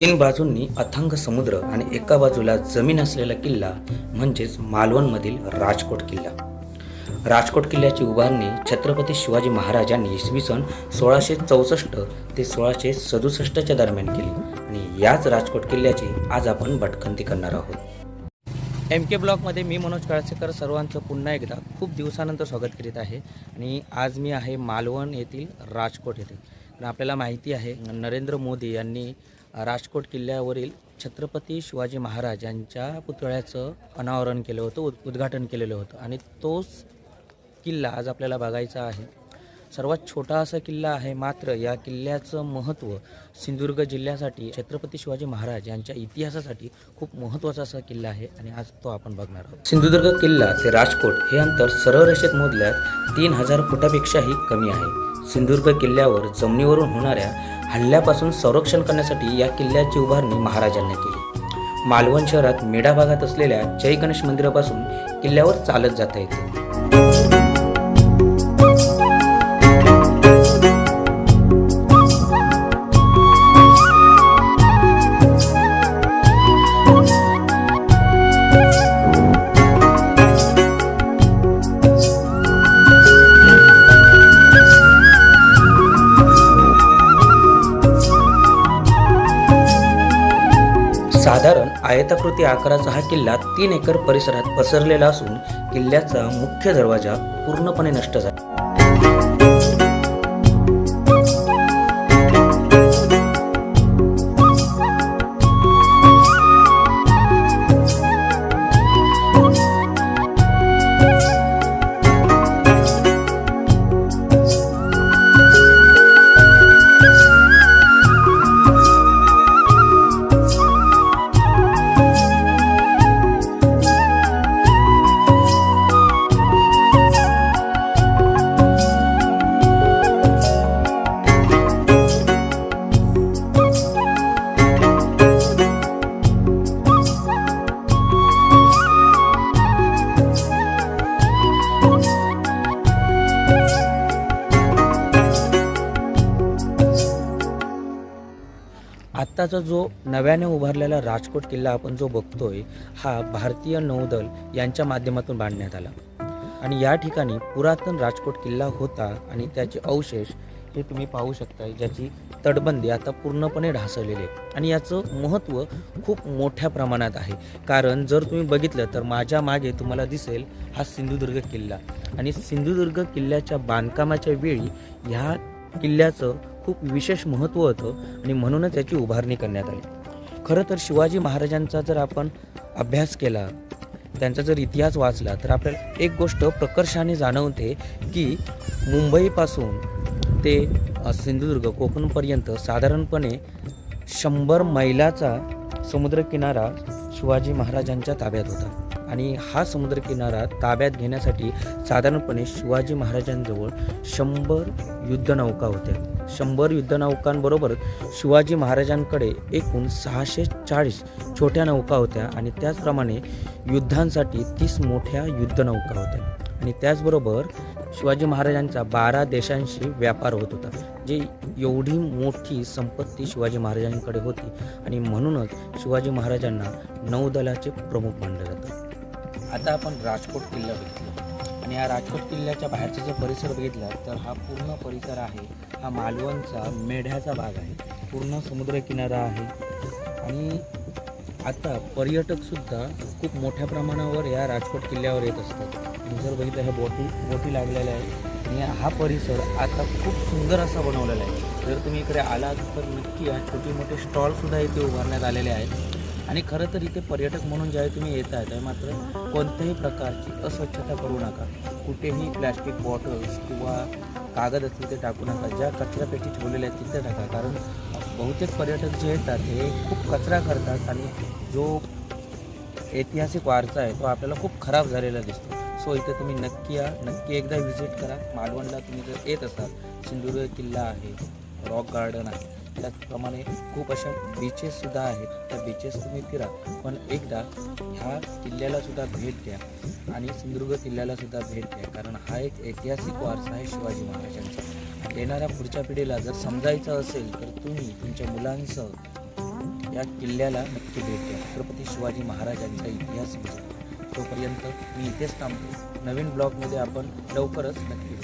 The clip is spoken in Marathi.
तीन बाजूंनी अथांग समुद्र आणि एका बाजूला जमीन असलेला किल्ला म्हणजेच मालवणमधील राजकोट किल्ला. राजकोट किल्ल्याची उभारणी छत्रपती शिवाजी महाराजांनी इसवी सन सोळाशे चौसष्ट ते सोळाशे सदुसष्टच्या दरम्यान केली आणि याच राजकोट किल्ल्याची आज आपण भटकंती करणार आहोत. एम के ब्लॉकमध्ये मी मनोज काळसेकर सर्वांचं पुन्हा एकदा खूप दिवसानंतर स्वागत करीत आहे आणि आज मी आहे मालवण येथील राजकोट येथे. आपल्याला माहिती आहे नरेंद्र मोदी यांनी राजकोट किल्ल्यावरील छत्रपती शिवाजी महाराज यांच्या पुतळ्याचं अनावरण केलं होतं उद उद्घाटन केलेलं होतं. आणि तोच किल्ला आज आपल्याला बघायचा आहे. सर्वात छोटा असा किल्ला आहे मात्र या किल्ल्याचं महत्त्व सिंधुदुर्ग जिल्ह्यासाठी छत्रपती शिवाजी महाराज यांच्या इतिहासासाठी खूप महत्त्वाचा असा किल्ला आहे आणि आज तो आपण बघणार आहोत. सिंधुदुर्ग किल्ला ते राजकोट हे अंतर सरळ रेषेत मोजल्यास तीन हजार फुटापेक्षाही कमी आहे. सिंधुदुर्ग किल्ल्यावर जमिनीवरून होणाऱ्या हल्ल्यापासून संरक्षण करण्यासाठी या किल्ल्याची उभारणी महाराजांनी केली. मालवण शहरात मेढा भागात असलेल्या जय गणेश मंदिरापासून किल्ल्यावर चालत जाता येते. साधारण आयताकृती आकाराचा हा किल्ला तीन एकर परिसरात पसरलेला असून किल्ल्याचा मुख्य दरवाजा पूर्णपणे नष्ट झाला. आत्ताचा जो नव्याने उभारलेला राजकोट किल्ला आपण जो बघतोय हा भारतीय नौदल यांच्या माध्यमातून बांधण्यात आला. आणि या ठिकाणी पुरातन राजकोट किल्ला होता आणि त्याचे अवशेष हे तुम्ही पाहू शकता ज्याची तटबंदी आता पूर्णपणे ढासळलेली आहे. आणि याचं महत्त्व खूप मोठ्या प्रमाणात आहे. कारण जर तुम्ही बघितलं तर माझ्या मागे तुम्हाला दिसेल हा सिंधुदुर्ग किल्ला. आणि सिंधुदुर्ग किल्ल्याच्या बांधकामाच्या वेळी ह्या किल्ल्याचं खूप विशेष महत्त्व होतं आणि म्हणूनच याची उभारणी करण्यात आली. खरं तर शिवाजी महाराजांचा जर आपण अभ्यास केला त्यांचा जर इतिहास वाचला तर आपल्याला एक गोष्ट प्रकर्षाने जाणवते की मुंबईपासून ते सिंधुदुर्ग कोकणपर्यंत साधारणपणे शंभर मैलाचा समुद्रकिनारा शिवाजी महाराजांच्या ताब्यात होता. आणि हा समुद्रकिनारा ताब्यात घेण्यासाठी साधारणपणे शिवाजी महाराजांजवळ शंभर युद्धनौका होत्या. शंभर युद्धनौकांबरोबर शिवाजी महाराजांकडे एकूण सहाशे चाळीस छोट्या नौका होत्या आणि त्याचप्रमाणे युद्धांसाठी तीस मोठ्या युद्धनौका होत्या. आणि त्याचबरोबर शिवाजी महाराजांचा बारा देशांशी व्यापार होत होता जे एवढी मोठी संपत्ती शिवाजी महाराजांकडे होती आणि म्हणूनच शिवाजी महाराजांना नौदलाचे प्रमुख मानलं जातं आता आपण राजकोट किल्ला बघितला. आणि या राजकोट किल्ल्याच्या बाहेरचा जर परिसर बघितला तर हा पूर्ण परिसर आहे. हा मालवणचा मेढ्याचा भाग आहे. पूर्ण समुद्रकिनारा आहे. आणि आता पर्यटकसुद्धा खूप मोठ्या प्रमाणावर या राजकोट किल्ल्यावर येत असतात. जर बघितलं ह्या बोटी बोटी लागलेल्या आहेत. आणि हा परिसर आता खूप सुंदर असा बनवलेला आहे. जर तुम्ही इकडे आलात तर नक्की या छोटे मोठे स्टॉलसुद्धा इथे उभारण्यात आलेले आहेत. आणि खरं तर इथे पर्यटक म्हणून ज्यावेळी तुम्ही येत आहे त्यावेळी मात्र कोणत्याही प्रकारची अस्वच्छता करू नका. कुठेही प्लॅस्टिक बॉटल्स किंवा कागद असतील ते टाकू नका. ज्या कचऱ्यापेटी ठेवलेल्या आहेत तिथे टाका. कारण बहुतेक पर्यटक जे येतात हे खूप कचरा करतात आणि जो ऐतिहासिक वारसा आहे तो आपल्याला खूप खराब झालेला दिसतो. सो इथे तुम्ही नक्की या. नक्की एकदा व्हिजिट करा. मालवणला तुम्ही जर येत असाल सिंधुदुर्ग किल्ला आहे रॉक गार्डन आहे त्याचप्रमाणे खूप अशा बीचेससुद्धा आहेत. त्या बीचेस तुम्ही फिरा. पण एकदा ह्या किल्ल्यालासुद्धा भेट द्या आणि सिंधुदुर्ग किल्ल्यालासुद्धा भेट द्या. कारण हा एक ऐतिहासिक वारसा आहे शिवाजी महाराजांचा. येणाऱ्या पुढच्या पिढीला जर समजायचं असेल तर तुम्ही तुमच्या मुलांसह या किल्ल्याला नक्की भेट द्या. छत्रपती शिवाजी महाराजांचा इतिहास तोपर्यंत मी इथेच थांबतो. नवीन ब्लॉगमध्ये आपण लवकरच नक्की